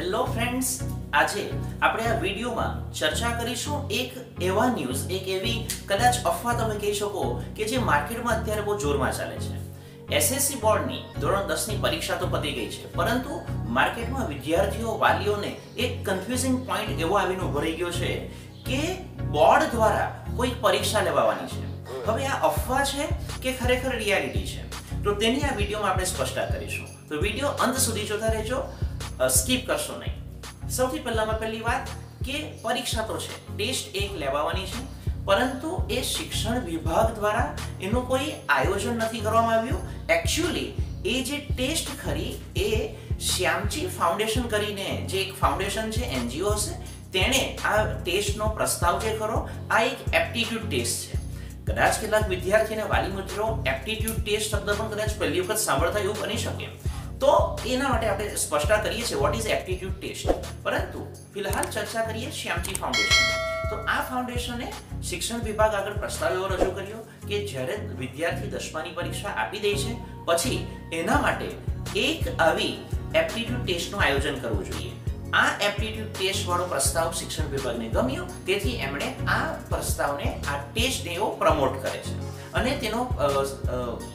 Hello friends, આજે આપણે આ વિડીયોમાં ચર્ચા કરીશું એક એવા ન્યૂઝ, એક એવી કદાચ અફવા તમે કહી શકો કે જે માર્કેટમાં અત્યારે બહુ જોરમાં ચાલે છે. એસએસસી બોર્ડની ધોરણ 10 ની પરીક્ષા તો પતી ગઈ છે, પરંતુ માર્કેટમાં વિદ્યાર્થીઓ, વાલીઓને એક કન્ફ્યુઝિંગ પોઈન્ટ એવો આવીને ઊભો ગયો છે કે બોર્ડ દ્વારા કોઈ પરીક્ષા લેવાવાની છે. હવે આ અફવા છે કે ખરેખર રિયાલિટી છે? તો તેની આ વિડીયોમાં આપણે સ્પષ્ટતા કરીશું. તો વીડિયો અંત સુધી જોતા રહેજો. સ્કીપ કરશો નહીં. સૌથી પહેલામાં પહેલી વાત કે પરીક્ષા તો છે, ટેસ્ટ એક લેવાવાની છે, પરંતુ એ શિક્ષણ વિભાગ દ્વારા એનું કોઈ આયોજન નથી કરવામાં આવ્યું. એકચ્યુઅલી એ જે ટેસ્ટ ખરી, એ શ્યામજી ફાઉન્ડેશન કરીને જે એક ફાઉન્ડેશન છે, એનજીઓ છે તેણે આ ટેસ્ટનો પ્રસ્તાવ જે ખરો, આ એક એપ્ટિટ્યુડ ટેસ્ટ છે. કદાચ કેટલાક વિદ્યાર્થીને વાલી મિત્રો એપ્ટિટ્યૂડ ટેસ્ટ શબ્દ પણ કદાચ પહેલી વખત સાંભળતા એવું બની શકે. તો એના માટે આપણે સ્પષ્ટતા કરીએ છીએ વોટ ઇઝ એપ્ટિટ્યુડ ટેસ્ટ પરંતુ ફિલહાલ ચર્ચા કરીએ શ્યામજી ફાઉન્ડેશન તો આ ફાઉન્ડેશને શિક્ષણ વિભાગ આગળ પ્રસ્તાવ એવો રજૂ કર્યો કે જ્યારે વિદ્યાર્થી દસમાની પરીક્ષા આપી દે છે, પછી એના માટે એક આવી એપ્ટિટ્યુડ ટેસ્ટનું આયોજન કરવું જોઈએ. આ એપ્ટિટ્યુડ ટેસ્ટ વાળો પ્રસ્તાવ શિક્ષણ વિભાગને ગમ્યો. તેથી એમણે આ પ્રસ્તાવને, આ ટેસ્ટ એવો પ્રમોટ કરે છે. અને તેનો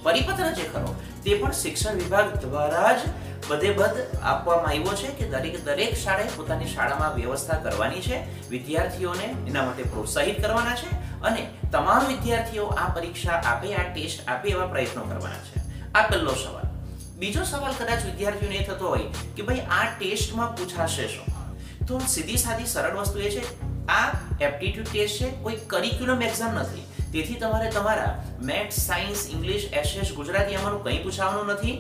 પરિપત્ર જે ખરો, તે પણ શિક્ષણ વિભાગ દ્વારા જ બધે બધ આપવામાં આવ્યો છે કે દરેક દરેક શાળાએ પોતાની શાળામાં વ્યવસ્થા કરવાની છે. વિદ્યાર્થીઓને એના માટે પ્રોત્સાહિત કરવાના છે અને તમામ વિદ્યાર્થીઓ આ પરીક્ષા આપે, આ ટેસ્ટ આપે એવા પ્રયત્નો કરવાના છે. આ પહેલો સવાલ. બીજો સવાલ કદાચ વિદ્યાર્થીઓને થતો હોય કે ભાઈ આ ટેસ્ટમાં પૂછાશે શું? તો સીધી સાદી સરળ વસ્તુ એ છે, આ એપ્ટિટ્યુડ ટેસ્ટ છે, કોઈ કરિક્યુલમ એક્ઝામ નથી. તેથી તમારે તમારા maths science English SS Gujarati આમાંનું કંઈ પૂછાવાનું નથી.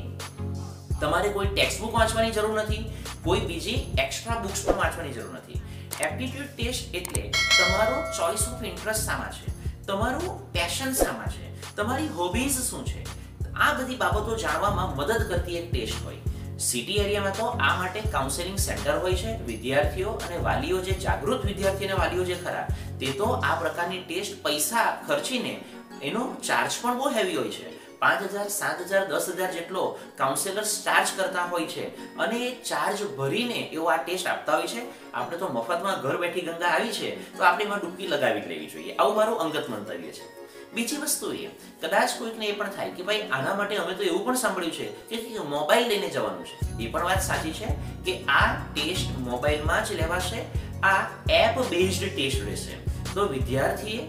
તમારે કોઈ ટેક્સ્ટ બુક વાંચવાની જરૂર નથી, કોઈ બીજી એક્સ્ટ્રા બુક્સ પણ વાંચવાની જરૂર નથી. એપ્ટિટ્યુડ ટેસ્ટ એટલે તમારો ચોઇસ ઓફ ઇન્ટરેસ્ટ શામાં છે, તમારું પેશન શામાં છે, તમારી હોબીઝ શું છે આ બધી બાબતો જાણવામાં મદદ કરતી એક ટેસ્ટ હોય. સિટી એરિયામાં તો આ માટે કાઉન્સેલિંગ સેન્ટર હોય છે, વિદ્યાર્થીઓ અને વાલીઓ જે જાગૃત વિદ્યાર્થી અને વાલીઓ જે ખરા, તે તો આ પ્રકારની ટેસ્ટ પૈસા ખર્ચીને એનો ચાર્જ પણ બહુ હેવી હોય છે. પાંચ હજાર, સાત હજાર, દસ હજાર જેટલો કાઉન્સેલર્સ ચાર્જ કરતા હોય છે. અને એ ચાર્જ ભરીને એવો આ ટેસ્ટ આપતા હોય છે. આપણે તો મફતમાં ઘર બેઠી ગંગા આવી છે, તો આપણે એમાં ડૂબકી લગાવી લેવી જોઈએ. આવું મારું અંગત મંતવ્ય છે. બીજી વસ્તુ એ, કદાચ કોઈકને એ પણ થાય કે ભાઈ, આના માટે અમે તો એવું પણ સાંભળ્યું છે કે મોબાઈલ લઈને જવાનું છે. એ પણ વાત સાચી છે કે આ ટેસ્ટ મોબાઈલમાં જ લેવાશે, આ એપ બેઝડ ટેસ્ટ રહેશે. તો વિદ્યાર્થીએ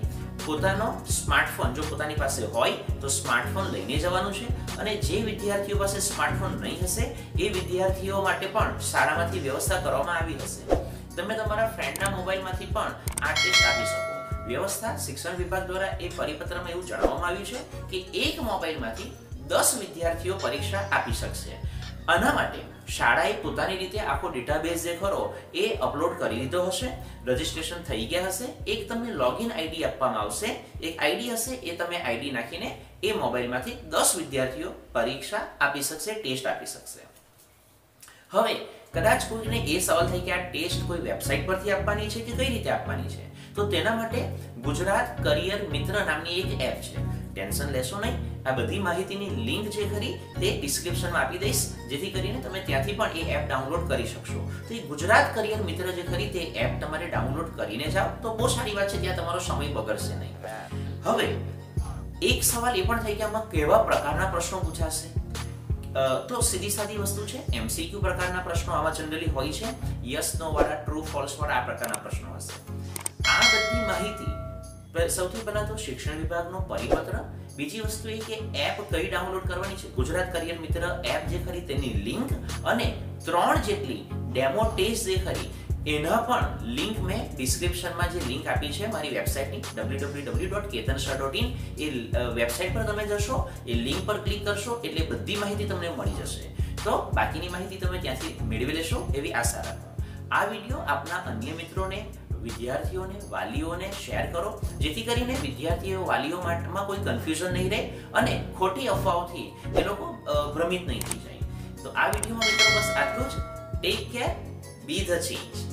પોતાનો સ્માર્ટફોન જો પોતાની પાસે હોય તો સ્માર્ટફોન લઈને જવાનું છે અને જે વિદ્યાર્થીઓ પાસે સ્માર્ટફોન નહીં હશે, એ વિદ્યાર્થીઓ માટે પણ શાળામાંથી વ્યવસ્થા કરવામાં આવી હશે. તમે તમારા ફ્રેન્ડના મોબાઈલમાંથી પણ આ ટેસ્ટ આપી શકો. વ્યવસ્થા શિક્ષણ વિભાગ દ્વારા એ પરિપત્રમાં એવું જણાવવામાં આવ્યું છે કે એક મોબાઈલમાંથી દસ વિદ્યાર્થીઓ પરીક્ષા આપી શકશે. આના માટે શાળાએ પોતાની રીતે આખો ડેટાબેઝ જે ખરો એ અપલોડ કરી દીધો હશે રજીસ્ટ્રેશન થઈ ગયા હશે, એક તમને લોગિન આઈડી આપવામાં આવશે, એક આઈડી હશે, એ તમે આઈડી નાખીને એ મોબાઈલમાંથી દસ વિદ્યાર્થીઓ પરીક્ષા આપી શકશે ટેસ્ટ આપી શકશે. હવે, કદાચ કોઈને એ સવાલ થાય કે આ ટેસ્ટ કોઈ વેબસાઇટ પરથી આપવાની છે કે કઈ રીતે આપવાની છે? તો તેના માટે ગુજરાત કરિયર મિત્ર નામની એક એપ છે. ટેન્શન લેશો નહીં. આ બધી માહિતીની લિંક જે ખરી તે ડિસ્ક્રિપ્શનમાં આપી દઈશ. જેથી કરીને તમે ત્યાંથી પણ એ એપ ડાઉનલોડ કરી શકશો. તો એ ગુજરાત કરિયર મિત્ર જે ખરી તે એપ તમારે ડાઉનલોડ કરીને જાઓ. તો બહુ સારી વાત છે, ત્યાં તમારો સમય બગડશે નહીં. હવે, એક સવાલ એ પણ થઈ કે આમાં કેવા પ્રકારના પ્રશ્નો પૂછાશે? તો સીધી સાદી વસ્તુ છે એમસીક્યુ પ્રકારના પ્રશ્નો આવા જનરલી હોય છે. યસ નો વાળા ટ્રુ ફોલ્સ વાળા આ પ્રકારના પ્રશ્નો હશે. આ બધી માહિતી સૌથી પહેલા તો શિક્ષણ વિભાગનો પરિપત્ર. બીજી વસ્તુ એ કે એપ કઈ ડાઉનલોડ કરવાની છે? ગુજરાત કરિયર મિત્ર એપ જે ખરી તેની લિંક અને ત્રણ જેટલી ડેમો ટેસ્ટ જે ખરી, એના પણ લિંક મેં ડિસ્ક્રિપ્શનમાં જે લિંક આપી છે મારી વેબસાઇટની W W W dot Ketan Shah dot in A website પર તમે જશો, એ લિંક પર ક્લિક કરશો, એટલે બધી માહિતી તમને મળી જશે. તો બાકીની માહિતી તમે ત્યાંથી મેળવી લેશો એવી આશા રાખો. આ વીડિયો આપના અન્ય મિત્રોને વિદ્યાર્થીઓને, વાલીઓને શેર કરો. જેથી કરીને વિદ્યાર્થીઓ વાલીઓ માટેમાં કોઈ કન્ફ્યુઝન નહીં રહે અને ખોટી અફવાઓથી એ લોકો ભ્રમિત નહીં થઈ જાય. તો આ વિડીયોમાં મિત્રો બસ આટલું જ. Take care be the change